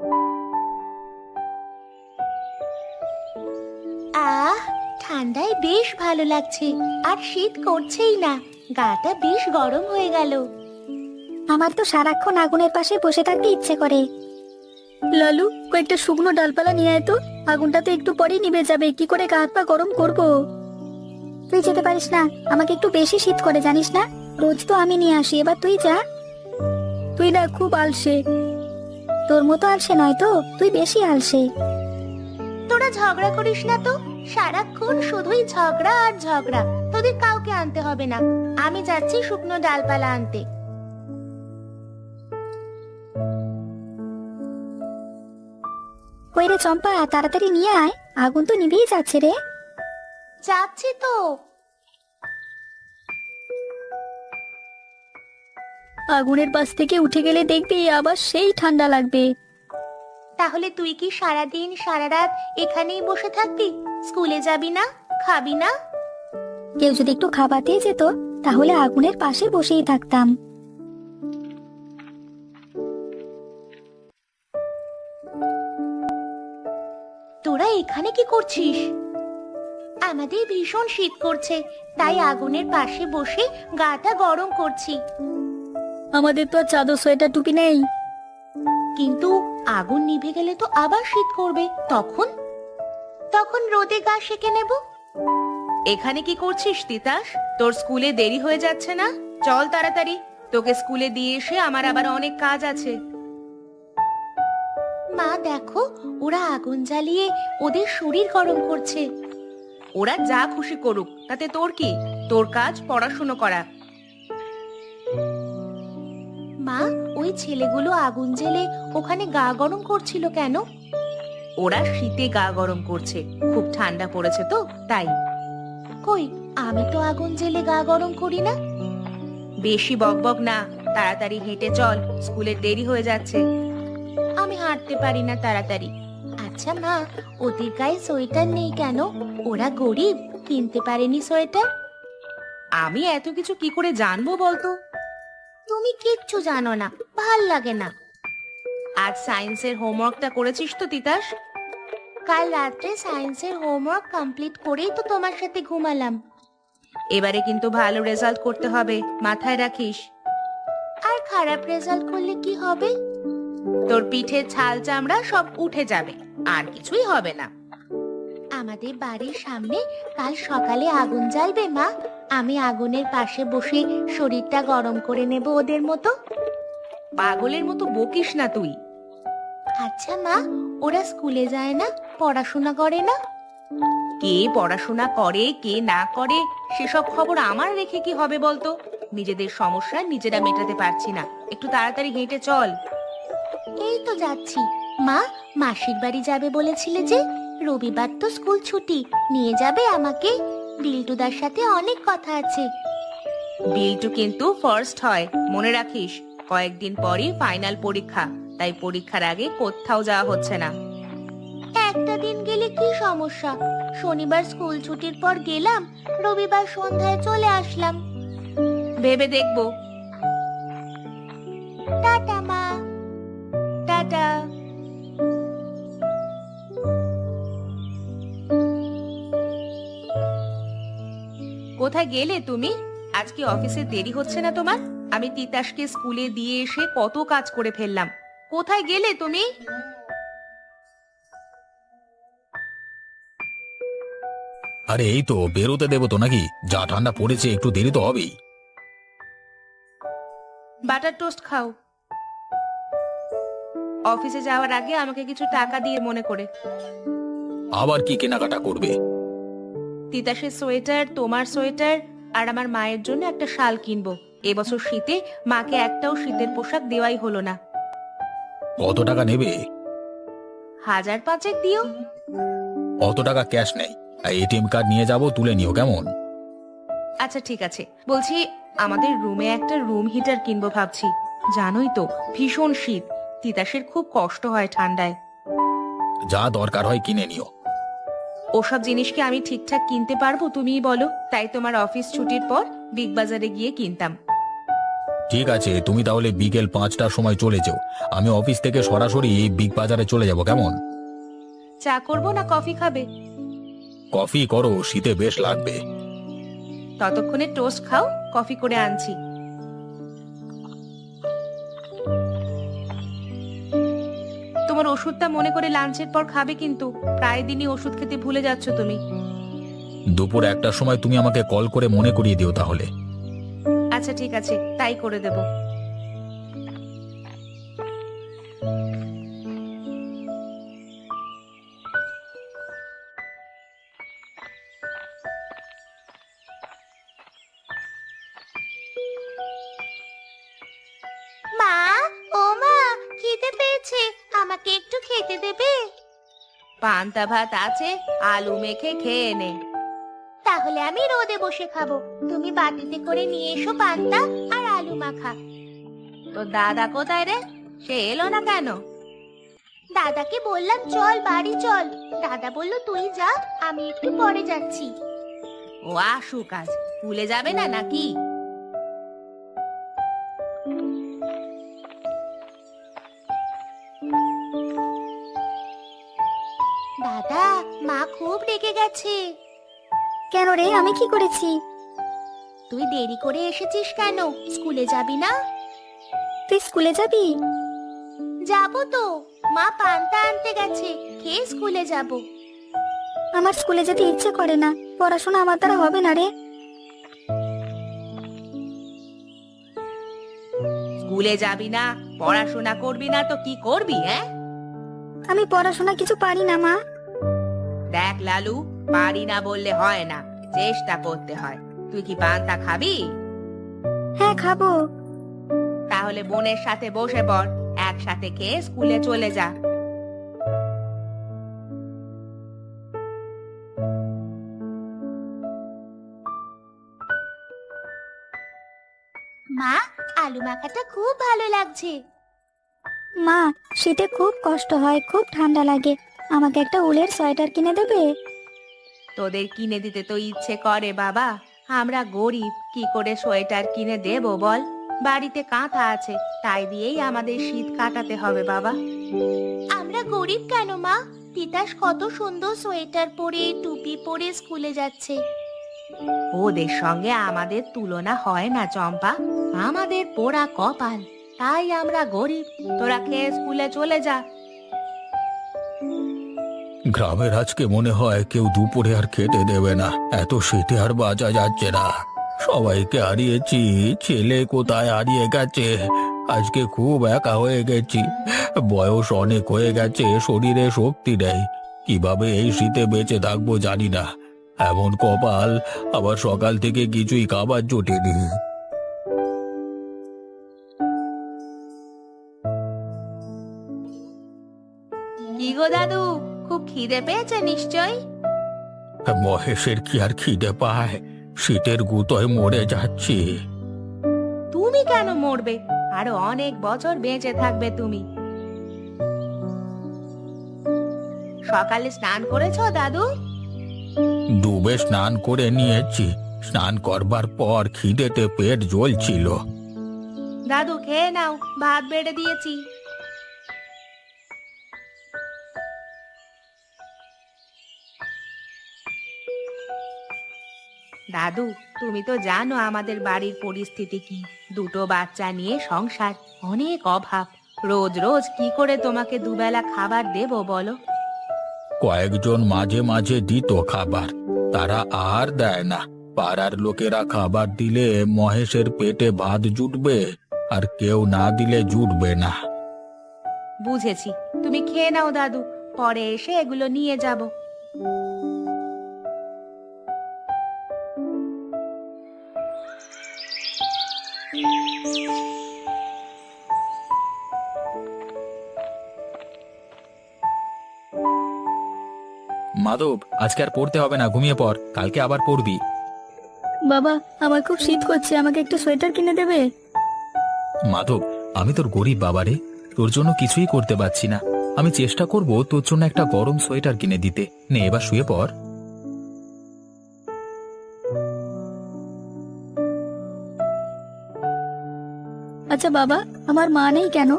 আহ, ঠান্ডায় বেশ ভালো লাগছে, আর শীত করছেই না। গাটা বেশ গরম হয়ে গেল। আমার তো সারাক্ষণ আগুনের পাশে বসে থাকতে ইচ্ছে করে। লালু, কয়েকটা শুকনো ডালপালা নিয়ে আয় তো। আগুনটা তো একটু পরেই নিভে যাবে। কি করে গা হাত পা গরম করব? তুই যেতে পারিস না। আমাকে একটু বেশি শীত করে, জানিস না? রোজ তো আমি নিয়ে আসি। এবার তুই যা। তুই না, খুব আলসে। তোর মতো আলসে নয় তো? তুই বেশি আলসে। তোরা ঝগড়া করিস না তো? সারাক্ষণ শুধুই ঝগড়া আর ঝগড়া। তোদের কাউকে আনতে হবে না। আমি যাচ্ছি শুকনো ডালপালা আনতে। কই রে চম্পা তাড়াতাড়ি নিয়ে আয়। আগুন তো নিভেই যাচ্ছে রে। যাচ্ছি তো। আগুনের পাশ থেকে উঠে গেলে দেখবি আবার সেই ঠান্ডা লাগবে। তাহলে তুই কি সারাদিন সারা রাত এখানেই বসে থাকবি? স্কুলে যাবি না? খাবি না? কেউ যদি একটু খাবাতে যেত তাহলে আগুনের পাশে বসেই থাকতাম। তোরা এখানে কি করছিস? আমাদের ভীষণ শীত করছে তাই আগুনের পাশে বসে গাটা গরম করছি। আমাদের তো আর চাদর সোয়েটার টুপি নেই। কিন্তু আগুন নিভে গেলে তো আবার শীত করবে তখন? তখন রোদে গা সেকে নেব। এখানে কি করছিস তিতাস? তোর স্কুলে দেরি হয়ে যাচ্ছে না? চল তাড়াতাড়ি। তোকে স্কুলে দিয়ে এসে আমার আবার অনেক কাজ আছে। মা দেখো ওরা আগুন জ্বালিয়ে ওদের শরীর গরম করছে। ওরা যা খুশি করুক তাতে তোর কি? তোর কাজ পড়াশুনো করা। মা ওই ছেলেগুলো আগুন জ্বেলে ওখানে গা গরম করছিল কেন? ওরা শীতে গা গরম করছে খুব ঠান্ডা পড়েছে তো তাই। কই আমি তো আগুন জ্বেলে গা গরম করি না। বেশি বকবক না তাড়াতাড়ি হেঁটে চল স্কুলের দেরি হয়ে যাচ্ছে। আমি হাঁটতে পারি না তাড়াতাড়ি। আচ্ছা মা ওদের গায়ে সোয়েটার নেই কেন? ওরা গরিব কিনতে পারেনি সোয়েটার? আমি এত কিছু কি করে জানব বলতো? তুমি কিচ্ছু জানো না ভালো লাগে না। আজ সায়েন্সের হোমওয়ার্কটা করেছিস তো তিতাস? কাল রাত্রে সায়েন্সের হোমওয়ার্ক কমপ্লিট করেই তো তোমার সাথে ঘুমালাম। এবারে কিন্তু ভালো রেজাল্ট করতে হবে মাথায় রাখিস। আর খারাপ রেজাল্ট করলে কি হবে? তোর পিঠে ছাল চামড়া সব উঠে যাবে আর কিছুই হবে না। আমাদের বাড়ির সামনে কাল সকালে আগুন জ্বালবে মা। আমি আগুনের পাশে বসে শরীরটা গরম করে নেব ওদের মতো। পাগলের মতো বকিস না তুই। আচ্ছা মা ওরা স্কুলে যায় না? পড়াশোনা করে না? কে পড়াশোনা করে কে না করে সেসব খবর আমার রেখে কি হবে বলতো? নিজেদের সমস্যা নিজেরা মেটাতে পারছি না। একটু তাড়াতাড়ি হেঁটে চল। এই তো যাচ্ছি। মা মাসির বাড়ি যাবে বলেছিলে যে? রবিবার তো স্কুল ছুটি। নিয়ে যাবে আমাকে। বিল্টুদার সাথে অনেক কথা আছে। বিলটু কিন্তু ফার্স্ট হয় মনে রাখিস। কয়েকদিন পরই ফাইনাল পরীক্ষা তাই পরীক্ষার আগে কোথাও যাওয়া হচ্ছে না। একটা দিন গেলে কি সমস্যা? শনিবার স্কুল ছুটির পর গেলাম রবিবার সন্ধ্যায় চলে আসলাম। ভেবে দেখব। টাটা মা। টাটা। কোথায় গেলে তুমি? আজকে অফিসে দেরি হচ্ছে না তোমার? আমি তিতাসকে স্কুলে দিয়ে এসে কত কাজ করে ফেললাম। কোথায় গেলে তুমি? আরে এই তো বেরোতে দেবো তো নাকি? যা ঠান্ডা পড়েছে একটু দেরি তো হবেই। বাটার টোস্ট খাও। অফিসে যাওয়ার আগে আমাকে কিছু টাকা দিয়ে মনে করে। আবার কি কেনাকাটা করবে? তিতাসের সোয়েটার তোমার সোয়েটার আর আমার মায়ের জন্য একটা শাল কিনবো। এবছর শীতে মাকে একটাও শীতের পোশাক দেওয়াই হলো না। কত টাকা নেবে? হাজার পাঁচেক দিও। অত টাকা ক্যাশ নেই? এটিএম কার্ড নিয়ে যাব তুলে নিও কেমন? আচ্ছা ঠিক আছে। বলছি আমাদের রুমে একটা রুম হিটার কিনবো ভাবছি। জানোই তো ভীষণ শীত। তিতাসের খুব কষ্ট হয় ঠান্ডায়। যা দরকার হয় কিনে নিও। ওসব জিনিস কি আমি ঠিকঠাক কিনতে পারব? তুমিই বলো। তাই তোমার অফিস ছুটির পর বিগ বাজারে গিয়ে কিনতাম। ঠিক আছে তুমি তাহলে বিকেল পাঁচটার সময় চলে যেও। আমি অফিস থেকে সরাসরি এই বিগ বাজারে চলে যাব কেমন? চা করব না কফি খাবে? কফি করো শীতে বেশ লাগবে। ততক্ষণে টোস্ট খাও কফি করে আনছি। তোমার ওষুধটা মনে করে লাঞ্চের পর খাবে কিন্তু। প্রায় দিনই ওষুধ খেতে ভুলে যাচ্ছ তুমি। দুপুর একটার সময় তুমি আমাকে কল করে মনে করিয়ে দিও তাহলে। আচ্ছা ঠিক আছে তাই করে দেব। পান্তা ভাত আছে আলু মেখে খেয়ে নে। তাহলে আমি রোদে বসে খাব। তুমি বাটিতে করে নিয়ে এসো পান্তা আর আলু মাখা। তো দাদা কোথায় রে? সে এলো না কেন? দাদাকে বললাম চল বাড়ি চল। দাদা বলল তুই যা আমি একটু পরে যাচ্ছি। ও আসুক আজ। ভুলে যাবে না নাকি? কেন রে আমি কি করেছি? তুই দেরি করে এসেছিস কেন? স্কুলে যাবি না? তুই স্কুলে যাবি? যাব তো। মা পান্তা আনতে গেছে খেয়ে স্কুলে যাব। আমার স্কুলে যেতে ইচ্ছে করে না। পড়াশোনা আমার দ্বারা হবে না রে। স্কুলে যাবি না পড়াশোনা করবি না তো কি করবি হ্যাঁ? আমি পড়াশোনা কিছু পারি না মা। দেখ লালু পারি না বললে হয় না। চেষ্টা করতে হয়। তুই কি পান্তা খাবি? হ্যাঁ খাব। তাহলে বোনের সাথে বসে পড় একসাথে খেয়ে স্কুলে চলে যা। মা আলু মাখাটা খুব ভালো লাগছে। মা শীতে খুব কষ্ট হয় খুব ঠান্ডা লাগে। আমাকে একটা উলের সোয়েটার কিনে দেবে? তোদের কিনে দিতে তো ইচ্ছে করে বাবা। আমরা গরিব কি করে সোয়েটার কিনে দেব বল? বাড়িতে কাঁথা আছে তাই দিয়েই আমাদের শীত কাটাতে হবে বাবা। আমরা গরিব কেন মা? তিতাস কত সুন্দর সোয়েটার পরে টুপি পরে স্কুলে যাচ্ছে। ওদের সঙ্গে আমাদের তুলনা হয় না চম্পা। আমাদের পোড়া কপাল তাই আমরা গরিব। তোরা খেয়ে স্কুলে চলে যা। গ্রামের আজকে মনে হয় কেউ দুপুরে আর খেতে দেবে না। এত শীতে আর বাঁচা যাচ্ছে না। সবাইকে হারিয়েছি ছেলে কোথায় হারিয়ে গেছে? আজকে খুব একা হয়ে গেছি। বয়স অনেক হয়ে গেছে, শরীরে শক্তি নেই। কীভাবে এই শীতে বেঁচে থাকব জানি না। এমন কপাল, আবার সকাল থেকে কিছুই খাবার জোটেনি। কি গো দাদু? খিদে পেয়েছে নিশ্চয় মহেশের কি আর খিদে পায়? শীতের গুতোয় মরে যাচ্ছি। তুমি কেন মরবে? আরও অনেক বছর বেঁচে থাকবে তুমি। সকালে স্নান করেছ দাদু? ডুবে স্নান করে নিয়েছি। স্নান করবার পর খিদেতে পেট জ্বলছিল। দাদু খেয়ে নাও ভাত বেড়ে দিয়েছি। দাদু তুমি তো জানো আমাদের বাড়ির পরিস্থিতি কি। দুটো বাচ্চা নিয়ে সংসার অনেক অভাব। রোজ রোজ কি করে তোমাকে দুবেলা খাবার দেবো বলো? কয়েকজন মাঝে মাঝে দিত খাবার তারা আর দেয় না। পাড়ার লোকেরা খাবার দিলে মহেশের পেটে ভাত জুটবে আর কেউ না দিলে জুটবে না। বুঝেছি। তুমি খেয়ে নাও দাদু পরে এসে এগুলো নিয়ে যাব। মাধব আজকে আর পড়তে হবে না ঘুমিয়ে পড় কালকে আবার পড়বি। বাবা আমার খুব শীত করছে আমাকে একটু সোয়েটার কিনে দেবে? মাধব আমি তোর গরিব বাবারে তোর জন্য কিছুই করতে পারছি না। আমি চেষ্টা করব তোর জন্য একটা গরম সোয়েটার কিনে দিতে। নে এবার শুয়ে পড়। আচ্ছা বাবা আমার মা নেই কেন?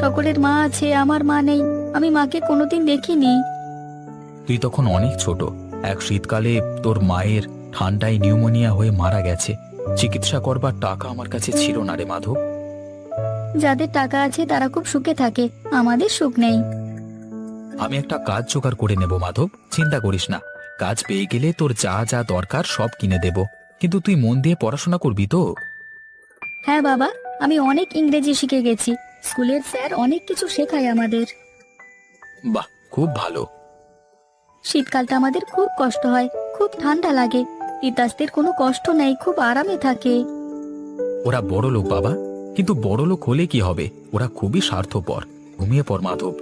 সকলের মা আছে আমার মা নেই। আমি মাকে কোনোদিন দেখিনি। তুই তখন অনেক ছোট। এক শীতকালে তোর মায়ের ঠান্ডায় নিউমোনিয়া হয়ে মারা গেছে। চিকিৎসা করবার টাকা আমার কাছে ছিল না রে মাধব। যাদের টাকা আছে তারা খুব সুখে থাকে আমাদের সুখ নেই। আমি একটা কাজ জোগাড় করে নেব মাধব চিন্তা করিস না। কাজ পেয়ে গেলে তোর যা যা দরকার সব কিনে দেব। কিন্তু তুই মন দিয়ে পড়াশোনা করবি তো? হ্যাঁ বাবা আমি অনেক ইংরেজি শিখে গেছি। স্কুলের স্যার অনেক কিছু শেখায় আমাদের। বাহ খুব ভালো। শীতকালটা আমাদের খুব কষ্ট হয় খুব ঠান্ডা লাগে। তিতাসদের কোনো কষ্ট নেই খুব আরামে থাকে। ওরা বড় লোক বাবা কিন্তু বড় লোক হলে কি হবে? ওরা খুবই স্বার্থপর। ঘুমিয়ে পর মাধব।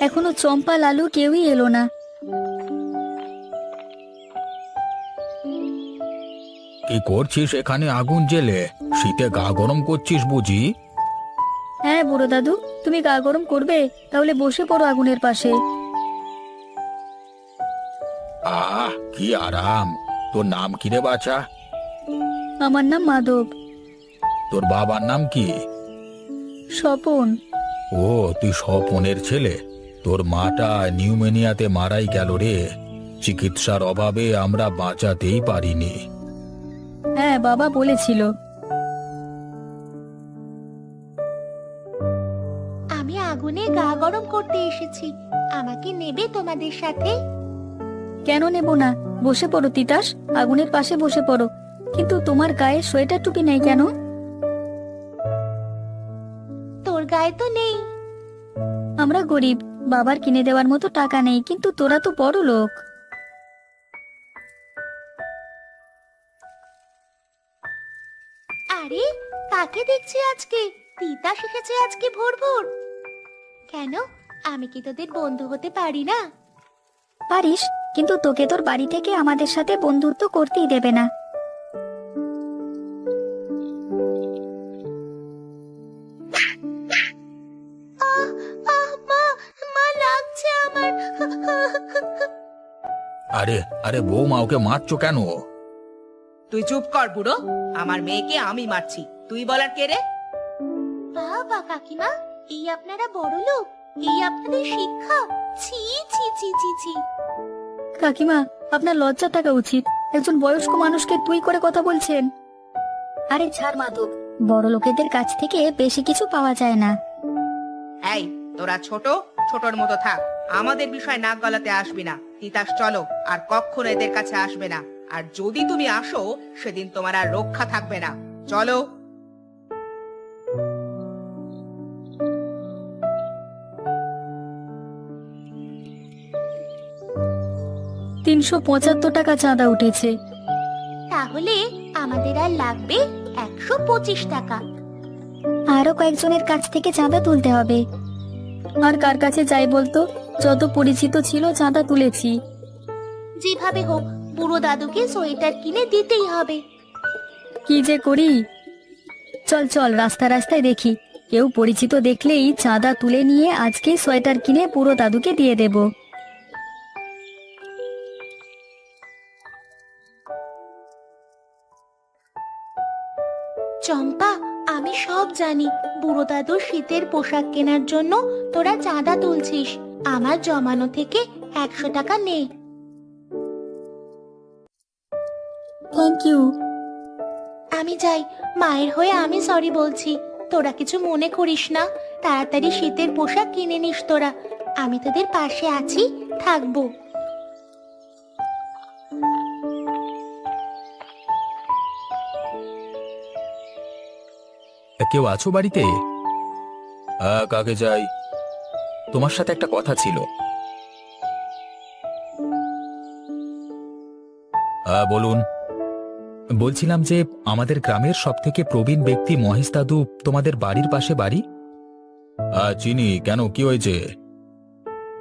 এখনও চম্পা লালু কেউই এলো না। কি করছিস এখানে আগুন জেলে? শীতে গা গরম করছিস বুঝি? হ্যাঁ বুড়ো দাদু তুমি গা গরম করবে তাহলে বসে পড়ো আগুনের পাশে। আহ কি আরাম। তোর নাম কি রে বাছা? আমার নাম মাধব। তোর বাবার নাম কি? স্বপন। ও তুই স্বপনের ছেলে। তোর মাটা নিউমেনিয়াতে মারাই গেল রে। চিকিৎসার অভাবে আমরা বাঁচাতেই পারিনি। হ্যাঁ বাবা বলেছিল। গরম করতে এসেছি। আমাকে নেবে তোমাদের সাথে? কেন নেব না? বসে পড়ো তিতাস। আগুনের পাশে বসে পড়ো। কিন্তু তোমার গায়ে সোয়েটার টুপি নেই কেন? তোর গায়ে তো নেই। আমরা গরিব। বাবার কিনে দেওয়ার মতো টাকা নেই কিন্তু তোরা তো বড় লোক। আরে কাকে দেখছি আজকে? তিতা শিখেছে আজকে ভোর ভোর। কেন? আমি কি তোদের বন্ধু হতে পারি না? পারিস কিন্তু তোকে তোর বাড়ি থেকে আমাদের সাথে বন্ধুত্ব করতেই দেবে না। আরে আরে বৌমা ওকে মারছো কেন? তুই চুপ কর বুড়ো। আমার মেয়েকে আমি মারছি। তুই বলার কে রে? বাবা কাকিমা এই আপনারা বড় লোক এই আপনাদের শিক্ষা। ছি ছি ছি ছি ছি। কাকিমা আপনার লজ্জা থাকা উচিত। একজন বয়স্ক মানুষকে তুই করে কথা বলছেন। আরে ছাড় মাধব বড় লোকেদের কাছ থেকে বেশি কিছু পাওয়া যায় না। এই তোরা ছোট ছোটর মতো থাক। আমাদের বিষয় নাক গলাতে আসবি না। তিতাস চলো। আর কখনো এদের কাছে আসবে না। আর যদি তুমি আসো সেদিন তোমার আর রক্ষা থাকবে না। চলো। তিনশো পঁচাত্তর টাকা চাঁদা উঠেছে। তাহলে আমাদের আর লাগবে একশো পঁচিশ টাকা। আরও কয়েকজনের কাছ থেকে চাঁদা তুলতে হবে। আর কার কাছে যাই বলতো? যত পরিচিত ছিল চাঁদা তুলেছি। যেভাবে হোক বুড়ো দাদুকে সোয়েটার কিনে দিতেই হবে। কি যে করি? চল চল রাস্তা রাস্তায় দেখি। কেউ পরিচিত দেখলেই চাঁদা তুলে নিয়ে আজকে সোয়েটার কিনে পুরো দাদুকে দিয়ে দেব। চম্পা আমি সব জানি। বুড়ো দাদুর শীতের পোশাক কেনার জন্য তোরা চাঁদা তুলছিস। আমার জমানো থেকে একশো টাকা নে। থ্যাংক ইউ আমি যাই। মায়ের হয়ে আমি সরি বলছি। তোরা কিছু মনে করিস না। তাড়াতাড়ি শীতের পোশাক কিনে নিস তোরা। আমি তোদের পাশে আছি থাকব। কেউ আছো বাড়িতে? হ্যাঁ কাকে যাই? তোমার সাথে একটা কথা ছিল। হ্যাঁ বলুন। বলছিলাম যে, আমাদের গ্রামের সব থেকে প্রবীণ ব্যক্তি মহেশ দাদু তোমাদের বাড়ির পাশে বাড়ি? চিনি। কেন? কি হয়েছে?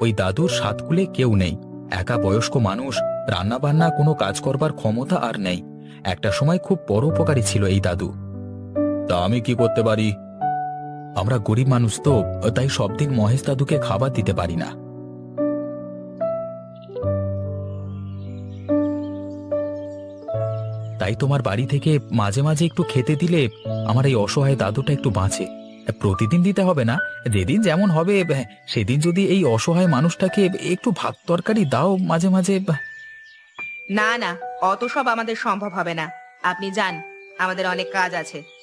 ওই দাদুর সাতকুলে কেউ নেই। একা বয়স্ক মানুষ রান্না বান্না কোনো কাজ করবার ক্ষমতা আর নেই। একটা সময় খুব পরোপকারী ছিল এই দাদু। তা আমি কি করতে পারি? আমরা গরিব মানুষ তো, তাই সব দিন মহেশ দাদুকে খাবার দিতে পারি না। তাই তোমার বাড়ি থেকে মাঝে মাঝে একটু খেতে দিলে আমার এই অসহায় দাদুটা একটু বাঁচে। প্রতিদিন দিতে হবে না, যেদিন যেমন হবে, সেদিন যদি এই অসহায় মানুষটাকে একটু ভাত তরকারি দাও মাঝে মাঝে। না না, অত সব আমাদের সম্ভব হবে না। আপনি যান, আমাদের অনেক কাজ আছে।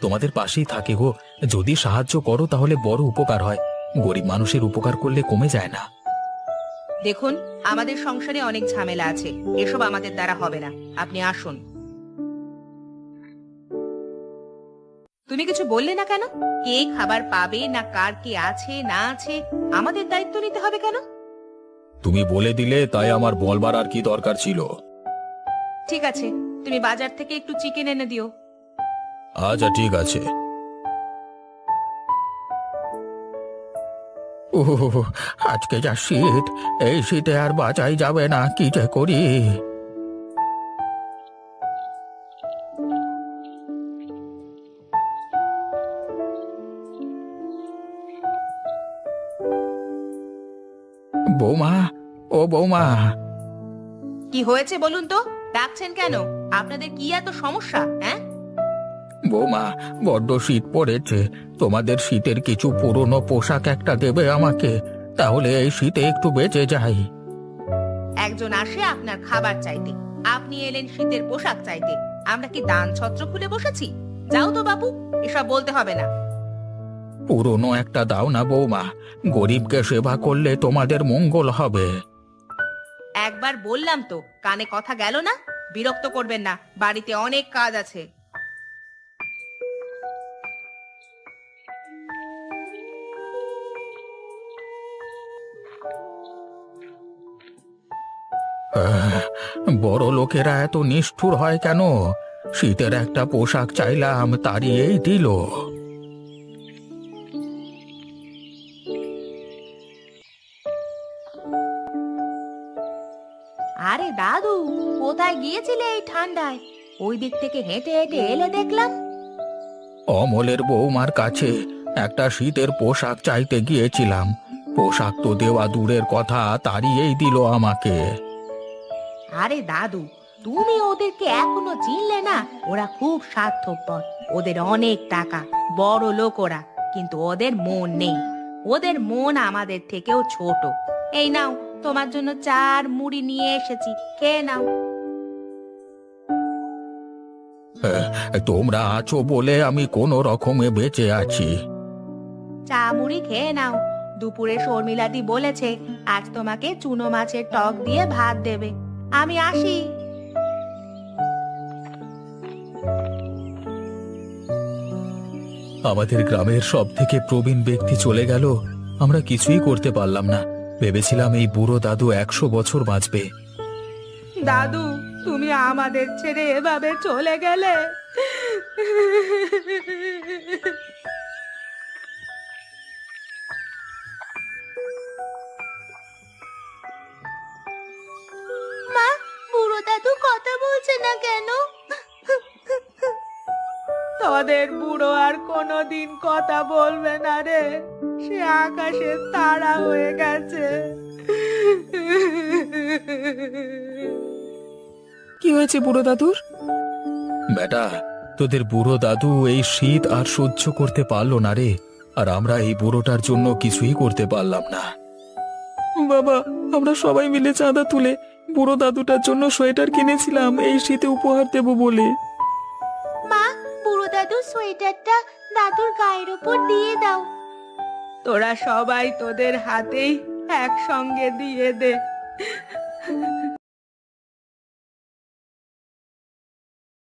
তোমাদের পাশেই থাকে গো। যদি সাহায্য করো তাহলে বড় উপকার হয়। গরিব মানুষের উপকার করলে কমে যায় না। দেখুন আমাদের সংসারে অনেক ঝামেলা আছে। এসব আমাদের দ্বারা হবে না। আপনি আসুন। তুমি কিছু বললে না কেন? কে খাবার পাবে না কার কি আছে না আছে আমাদের দায়িত্ব নিতে হবে কেন? তুমি বলে দিলে তাই আমার বলবার আর কি দরকার ছিল? ঠিক আছে তুমি বাজার থেকে একটু চিকেন এনে দিও। আচ্ছা ঠিক আছে। ও আজকে যা শীত এই শীতে আর বাঁচাই যাবে না কি যে করি? বৌমা ও বৌমা। কি হয়েছে বলুন তো? ডাকছেন কেন? আপনাদের কি এত সমস্যা হ্যাঁ? বৌমা বড্ড শীত পড়েছে। তোমাদের শীতের কিছু পুরনো পোশাক একটা দেবে আমাকে তাহলে এই শীতে একটু বেঁচে যাই। একজন আসে আপনার খাবার চাইতে। আপনি এলেন শীতের পোশাক চাইতে। আমরা কি দান ছত্র খুলে বসেছি? যাও তো বাবু এসব বলতে হবে না। পুরনো একটা দাও না বৌমা গরিবকে সেবা করলে তোমাদের মঙ্গল হবে। একবার বললাম তো কানে কথা গেল না? বিরক্ত করবেন না বাড়িতে অনেক কাজ আছে। আহ, বড় লোকেরা এত নিষ্ঠুর হয় কেন? শীতের একটা পোশাক চাইলাম তাড়িয়েই দিল। আরে দাদু কোথায় গিয়েছিলে এই ঠান্ডায়? ওই দিক থেকে হেঁটে হেঁটে এলে দেখলাম। অমলের বৌমার কাছে একটা শীতের পোশাক চাইতে গিয়েছিলাম। পোশাক তো দেওয়া দূরের কথা তাড়িয়েই দিল আমাকে। আরে দাদু তুমি ওদেরকে এখনও চিনলে না? ওরা খুব স্বার্থপর। ওদের অনেক টাকা বড় লোক ওরা কিন্তু ওদের মন নেই। ওদের মন আমাদের থেকেও ছোট। এই নাও তোমার জন্য চার মুড়ি নিয়ে এসেছি খেয়ে নাও। আহ, তোমরা আছো বলে আমি কোনো রকমে বেঁচে আছি। চা মুড়ি খেয়ে নাও। দুপুরে শর্মিলাদি বলেছে আজ তোমাকে চুনো মাছের টক দিয়ে ভাত দেবে। আমি আসি। আমাদের গ্রামের সব থেকে প্রবীণ ব্যক্তি চলে গেল আমরা কিছুই করতে পারলাম না। ভেবেছিলাম এই বুড়ো দাদু একশো বছর বাঁচবে। দাদু তুমি আমাদের ছেড়ে এভাবে চলে গেলে? তোদের বুড়ো আর কোনোদিন কথা বলবে না রে। সে আকাশে তারা হয়ে গেছে। কি হয়েছে বুড়ো দাদুর? বেটা তোদের বুড়ো দাদু এই শীত আর সহ্য করতে পারল না রে। আর আমরা এই বুড়োটার জন্য কিছুই করতে পারলাম না। বাবা আমরা সবাই মিলে চাঁদা তুলে বুড়ো দাদুটার জন্য সোয়েটার কিনেছিলাম। এই শীতে উপহার দেব বলে। সোয়েটারটা দাদুর গায়ের উপর দিয়ে দাও। তোরা সবাই তোদের হাতেই একসঙ্গে দিয়ে দে।